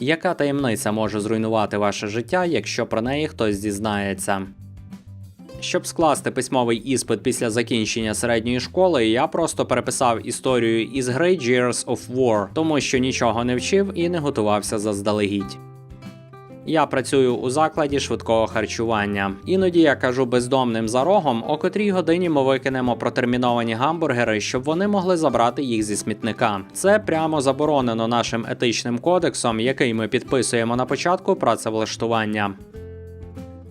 Яка таємниця може зруйнувати ваше життя, якщо про неї хтось дізнається? Щоб скласти письмовий іспит після закінчення середньої школи, я просто переписав історію із гри Gears of War, тому що нічого не вчив і не готувався заздалегідь. Я працюю у закладі швидкого харчування. Іноді я кажу бездомним за рогом, о котрій годині ми викинемо протерміновані гамбургери, щоб вони могли забрати їх зі смітника. Це прямо заборонено нашим етичним кодексом, який ми підписуємо на початку працевлаштування.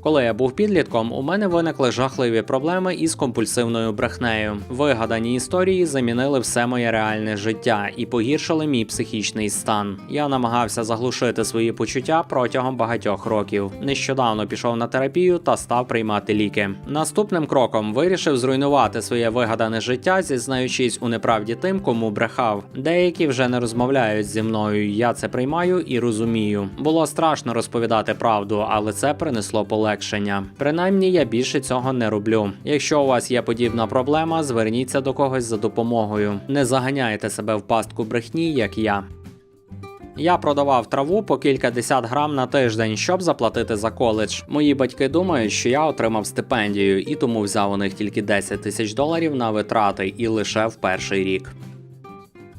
Коли я був підлітком, у мене виникли жахливі проблеми із компульсивною брехнею. Вигадані історії замінили все моє реальне життя і погіршили мій психічний стан. Я намагався заглушити свої почуття протягом багатьох років. Нещодавно пішов на терапію та став приймати ліки. Наступним кроком вирішив зруйнувати своє вигадане життя, зізнаючись у неправді тим, кому брехав. Деякі вже не розмовляють зі мною. Я це приймаю і розумію. Було страшно розповідати правду, але це принесло полегшення. Принаймні, я більше цього не роблю. Якщо у вас є подібна проблема, зверніться до когось за допомогою. Не заганяйте себе в пастку брехні, як я. Я продавав траву по кількадесят грам на тиждень, щоб заплатити за коледж. Мої батьки думають, що я отримав стипендію, і тому взяв у них тільки 10 тисяч доларів на витрати і лише в перший рік.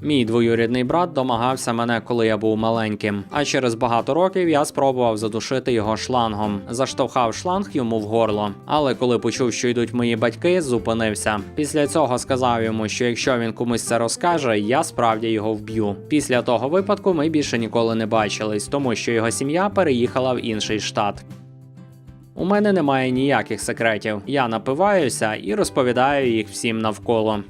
Мій двоюрідний брат домагався мене, коли я був маленьким. А через багато років я спробував задушити його шлангом, заштовхав шланг йому в горло. Але коли почув, що йдуть мої батьки, зупинився. Після цього сказав йому, що якщо він комусь це розкаже, я справді його вб'ю. Після того випадку ми більше ніколи не бачились, тому що його сім'я переїхала в інший штат. У мене немає ніяких секретів. Я напиваюся і розповідаю їх всім навколо.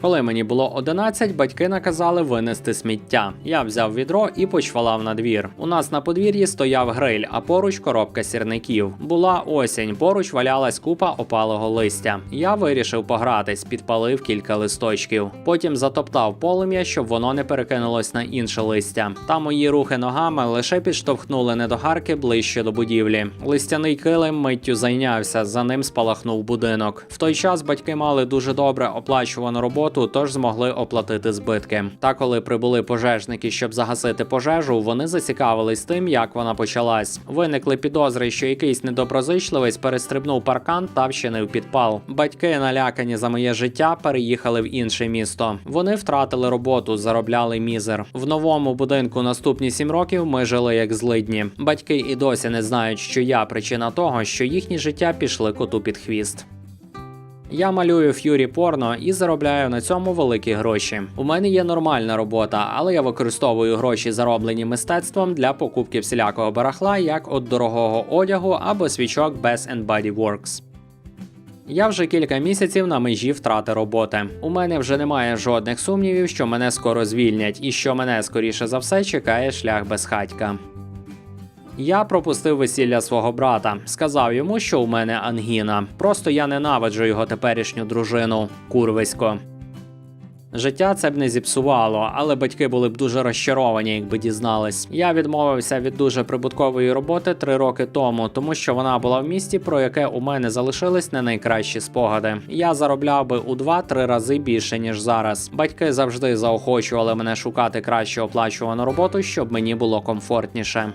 Коли мені було 11, батьки наказали винести сміття. Я взяв відро і почвалав на двір. У нас на подвір'ї стояв гриль, а поруч коробка сірників. Була осінь, поруч валялась купа опалого листя. Я вирішив погратись, підпалив кілька листочків. Потім затоптав полум'я, щоб воно не перекинулось на інше листя. Та мої рухи ногами лише підштовхнули недогарки ближче до будівлі. Листяний килим миттю зайнявся, за ним спалахнув будинок. В той час батьки мали дуже добре оплачувану роботу тож змогли оплатити збитки. Та коли прибули пожежники, щоб загасити пожежу, вони зацікавились тим, як вона почалась. Виникли підозри, що якийсь недоброзичливець перестрибнув паркан та вчинив підпал. Батьки, налякані за моє життя, переїхали в інше місто. Вони втратили роботу, заробляли мізер. В новому будинку наступні сім років ми жили як злидні. Батьки і досі не знають, що я причина того, що їхні життя пішли коту під хвіст. Я малюю ф'юрі порно і заробляю на цьому великі гроші. У мене є нормальна робота, але я використовую гроші, зароблені мистецтвом для покупки всілякого барахла, як от дорогого одягу або свічок Bath and Body Works. Я вже кілька місяців на межі втрати роботи. У мене вже немає жодних сумнівів, що мене скоро звільнять, і що мене скоріше за все чекає шлях безхатька. Я пропустив весілля свого брата, сказав йому, що у мене ангіна. Просто я ненавиджу його теперішню дружину, курвисько. Життя це б не зіпсувало, але батьки були б дуже розчаровані, якби дізнались. Я відмовився від дуже прибуткової роботи три роки тому, тому що вона була в місті, про яке у мене залишились не найкращі спогади. Я заробляв би у 2-3 рази більше ніж зараз. Батьки завжди заохочували мене шукати краще оплачувану роботу, щоб мені було комфортніше.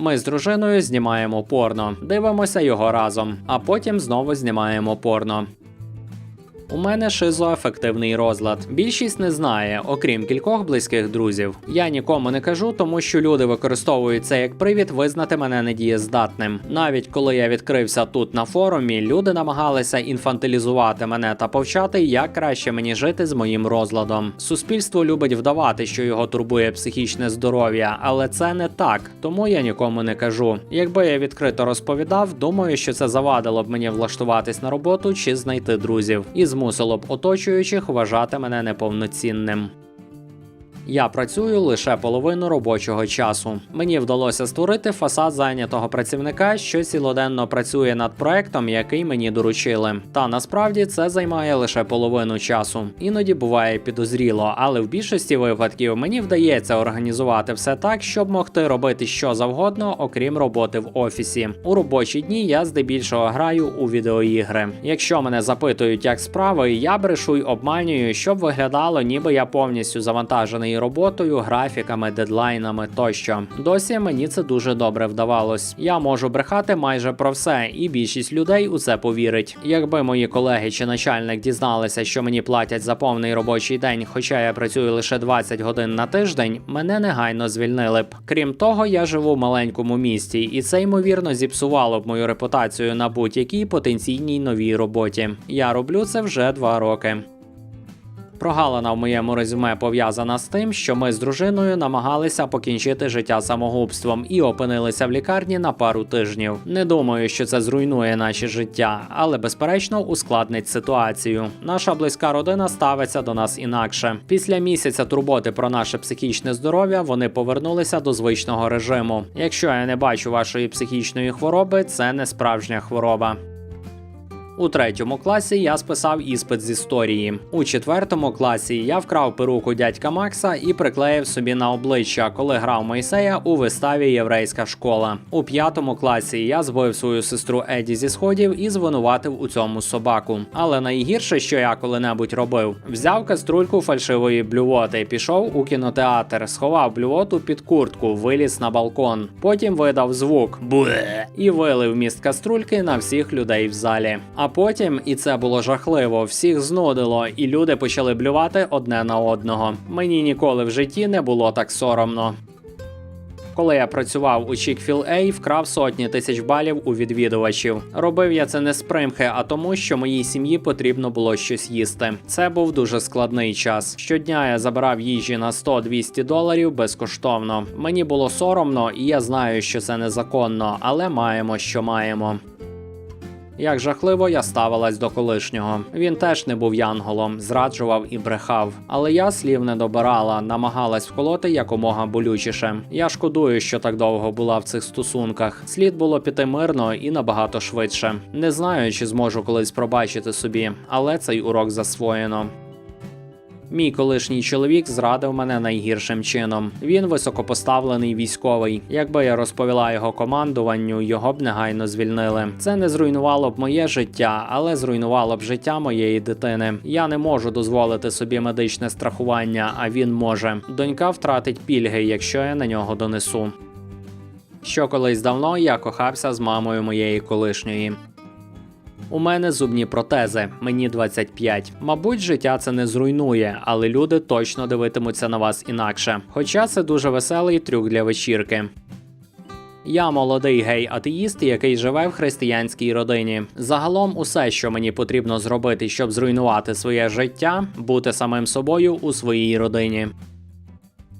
Ми з дружиною знімаємо порно, дивимося його разом, а потім знову знімаємо порно. У мене шизоафективний розлад. Більшість не знає, окрім кількох близьких друзів. Я нікому не кажу, тому що люди використовують це як привід визнати мене недієздатним. Навіть коли я відкрився тут на форумі, люди намагалися інфантилізувати мене та повчати, як краще мені жити з моїм розладом. Суспільство любить вдавати, що його турбує психічне здоров'я, але це не так, тому я нікому не кажу. Якби я відкрито розповідав, думаю, що це завадило б мені влаштуватись на роботу чи знайти друзів. І змусило б оточуючих вважати мене неповноцінним. Я працюю лише половину робочого часу. Мені вдалося створити фасад зайнятого працівника, що цілоденно працює над проектом, який мені доручили. Та насправді це займає лише половину часу. Іноді буває підозріло, але в більшості випадків мені вдається організувати все так, щоб могти робити що завгодно, окрім роботи в офісі. У робочі дні я здебільшого граю у відеоігри. Якщо мене запитують, як справи, я брешу й обманюю, щоб виглядало, ніби я повністю завантажений роботою, графіками, дедлайнами тощо. Досі мені це дуже добре вдавалось. Я можу брехати майже про все, і більшість людей у це повірить. Якби мої колеги чи начальник дізналися, що мені платять за повний робочий день, хоча я працюю лише 20 годин на тиждень, мене негайно звільнили б. Крім того, я живу в маленькому місті, і це ймовірно зіпсувало б мою репутацію на будь-якій потенційній новій роботі. Я роблю це вже два роки. Прогалина в моєму резюме пов'язана з тим, що ми з дружиною намагалися покінчити життя самогубством і опинилися в лікарні на пару тижнів. Не думаю, що це зруйнує наше життя, але безперечно ускладнить ситуацію. Наша близька родина ставиться до нас інакше. Після місяця турботи про наше психічне здоров'я вони повернулися до звичного режиму. Якщо я не бачу вашої психічної хвороби, це не справжня хвороба. У третьому класі я списав іспит з історії. У четвертому класі я вкрав перуку дядька Макса і приклеїв собі на обличчя, коли грав Мойсея у виставі Єврейська школа. У п'ятому класі я збив свою сестру Еді зі сходів і звинуватив у цьому собаку. Але найгірше, що я коли-небудь робив, взяв каструльку фальшивої блювоти, пішов у кінотеатр, сховав блювоту під куртку, виліз на балкон. Потім видав звук буе і вилив міст каструльки на всіх людей в залі. А потім, і це було жахливо, всіх знудило, і люди почали блювати одне на одного. Мені ніколи в житті не було так соромно. Коли я працював у Chick-fil-A, вкрав сотні тисяч балів у відвідувачів. Робив я це не з примхи, а тому, що моїй сім'ї потрібно було щось їсти. Це був дуже складний час. Щодня я забирав їжі на 100-200 доларів безкоштовно. Мені було соромно, і я знаю, що це незаконно, але маємо, що маємо. Як жахливо я ставилась до колишнього. Він теж не був янголом, зраджував і брехав. Але я слів не добирала, намагалась вколоти якомога болючіше. Я шкодую, що так довго була в цих стосунках. Слід було піти мирно і набагато швидше. Не знаю, чи зможу колись пробачити собі, але цей урок засвоєно. Мій колишній чоловік зрадив мене найгіршим чином. Він високопоставлений військовий. Якби я розповіла його командуванню, його б негайно звільнили. Це не зруйнувало б моє життя, але зруйнувало б життя моєї дитини. Я не можу дозволити собі медичне страхування, а він може. Донька втратить пільги, якщо я на нього донесу. Що колись давно я кохався з мамою моєї колишньої. У мене зубні протези, мені 25. Мабуть, життя це не зруйнує, але люди точно дивитимуться на вас інакше. Хоча це дуже веселий трюк для вечірки. Я молодий гей-атеїст, який живе в християнській родині. Загалом, усе, що мені потрібно зробити, щоб зруйнувати своє життя, бути самим собою у своїй родині.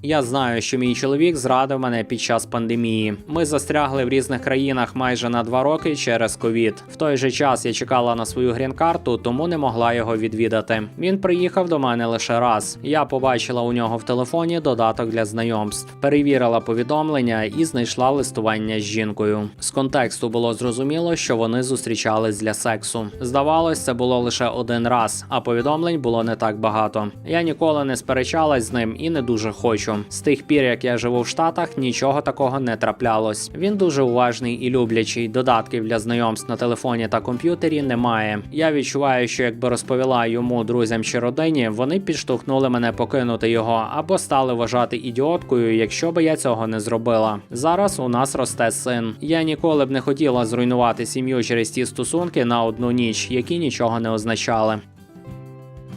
Я знаю, що мій чоловік зрадив мене під час пандемії. Ми застрягли в різних країнах майже на два роки через ковід. В той же час я чекала на свою грін-карту, тому не могла його відвідати. Він приїхав до мене лише раз. Я побачила у нього в телефоні додаток для знайомств, перевірила повідомлення і знайшла листування з жінкою. З контексту було зрозуміло, що вони зустрічались для сексу. Здавалось, це було лише один раз, а повідомлень було не так багато. Я ніколи не сперечалась з ним і не дуже хочу. З тих пір, як я живу в Штатах, нічого такого не траплялось. Він дуже уважний і люблячий. Додатків для знайомств на телефоні та комп'ютері немає. Я відчуваю, що якби розповіла йому друзям чи родині, вони підштовхнули мене покинути його або стали вважати ідіоткою, якщо би я цього не зробила. Зараз у нас росте син. Я ніколи б не хотіла зруйнувати сім'ю через ті стосунки на одну ніч, які нічого не означали.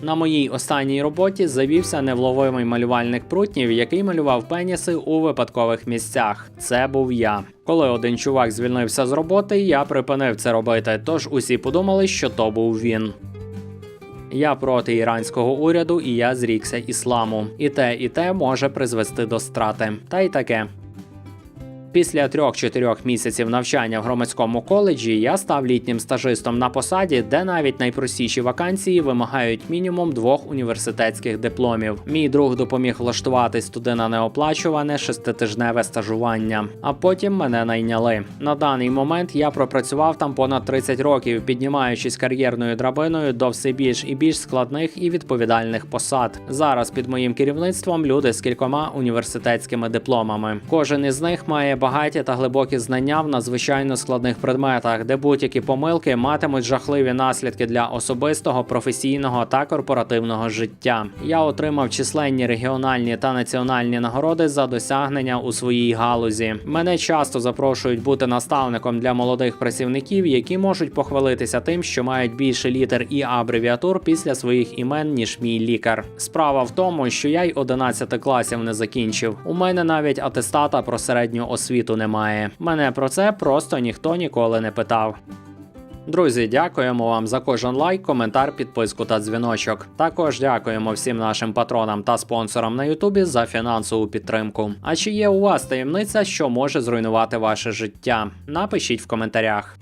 На моїй останній роботі завівся невловимий малювальник прутнів, який малював пеніси у випадкових місцях. Це був я. Коли один чувак звільнився з роботи, я припинив це робити, тож усі подумали, що то був він. Я проти іранського уряду і я зрікся ісламу. І те, і те може призвести до страти. Та й таке. Після трьох-чотирьох місяців навчання в громадському коледжі я став літнім стажистом на посаді, де навіть найпростіші вакансії вимагають мінімум двох університетських дипломів. Мій друг допоміг влаштуватись туди на неоплачуване шеститижневе стажування, а потім мене найняли. На даний момент я пропрацював там понад 30 років, піднімаючись кар'єрною драбиною до все більш і більш складних і відповідальних посад. Зараз під моїм керівництвом люди з кількома університетськими дипломами. Кожен із них має багаті та глибокі знання в надзвичайно складних предметах, де будь-які помилки матимуть жахливі наслідки для особистого, професійного та корпоративного життя. Я отримав численні регіональні та національні нагороди за досягнення у своїй галузі. Мене часто запрошують бути наставником для молодих працівників, які можуть похвалитися тим, що мають більше літер і абревіатур після своїх імен, ніж мій лікар. Справа в тому, що я й 11 класів не закінчив. У мене навіть атестата про середню освіту немає. Мене про це просто ніхто ніколи не питав. Друзі, дякуємо вам за кожен лайк, коментар, підписку та дзвіночок. Також дякуємо всім нашим патронам та спонсорам на Ютубі за фінансову підтримку. А чи є у вас таємниця, що може зруйнувати ваше життя? Напишіть в коментарях.